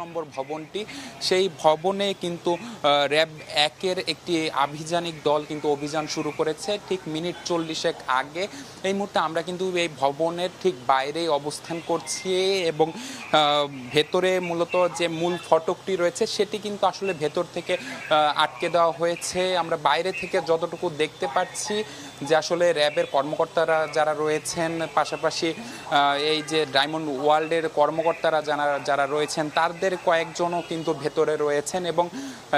নম্বর ভবনটি। সেই ভবনে কিন্তু র্যাব একের একটি আভিযানিক দল কিন্তু অভিযান শুরু করেছে ঠিক মিনিট চল্লিশেক আগে। এই মুহূর্তে আমরা কিন্তু এই ভবনের ঠিক বাইরেই অবস্থান করছি এবং ভেতরে মূলত যে মূল ফটকটি রয়েছে সেটি কিন্তু আসলে ভেতর থেকে আটকে দেওয়া হয়েছে। আমরা বাইরে থেকে যতটুকু দেখতে পাচ্ছি যে আসলে র্যাবের কর্মকর্তারা যারা রয়েছেন, পাশাপাশি এই যে ডায়মন্ড ওয়ার্ল্ডের কর্মকর্তারা যারা যারা রয়েছেন তাদের কয়েকজনও কিন্তু ভেতরে রয়েছেন এবং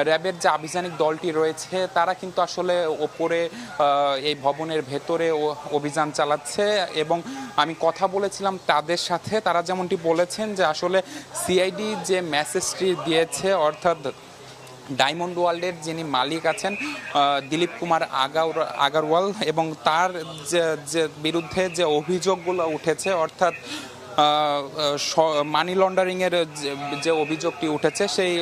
র্যাবের যে আভিযানিক দলটি রয়েছে, তারা কিন্তু আসলে ওপরে এই ভবনের ভেতরে অভিযান চালাচ্ছে এবং আমি কথা বলেছিলাম তাদের সাথে, তারা যেমনটি বলেছেন যে আসলে সিআইডি যে মেসেজটি দিয়েছে, অর্থাৎ ডায়মন্ড ওয়ার্ল্ডের যিনি মালিক আছেন দিলীপ কুমার আগার আগারওয়াল এবং তার যে বিরুদ্ধে যে অভিযোগগুলো উঠেছে, অর্থাৎ মানি লন্ডারিংয়ের যে অভিযোগটি উঠেছে, সেই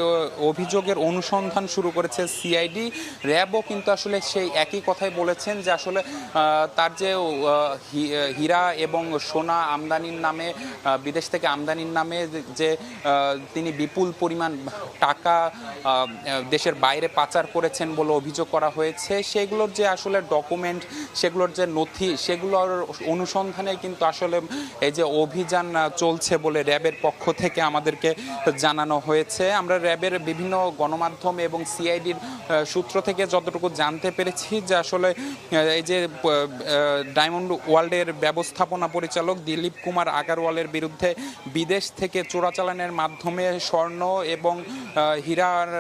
অভিযোগের অনুসন্ধান শুরু করেছে সিআইডি র্যাবও কিন্তু আসলে সেই একই কথাই বলেছেন যে আসলে তার যে হীরা এবং সোনা আমদানির নামে বিদেশ থেকে আমদানির নামে যে তিনি বিপুল পরিমাণ টাকা দেশের বাইরে পাচার করেছেন বলে অভিযোগ করা হয়েছে। সেগুলোর যে আসলে ডকুমেন্ট সেগুলোর যে নথি, সেগুলোর অনুসন্ধানে কিন্তু আসলে এই যে অভিযান আহ, চলছে বলে র্যাবের পক্ষ থেকে আমাদেরকে জানানো হয়েছে। আমরা র্যাবের বিভিন্ন গণমাধ্যম এবং সিআইডির সূত্র থেকে যতটুকু জানতে পেরেছি যে আসলে এই যে ডায়মন্ড ওয়ার্ল্ডের ব্যবস্থাপনা পরিচালক দিলীপ কুমার আগারওয়ালের বিরুদ্ধে বিদেশ থেকে চোরাচালানের মাধ্যমে স্বর্ণ এবং হীরার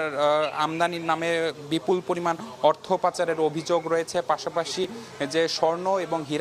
আমদানির নামে বিপুল পরিমাণ অর্থ পাচারের অভিযোগ রয়েছে। পাশাপাশি যে স্বর্ণ এবং হীরা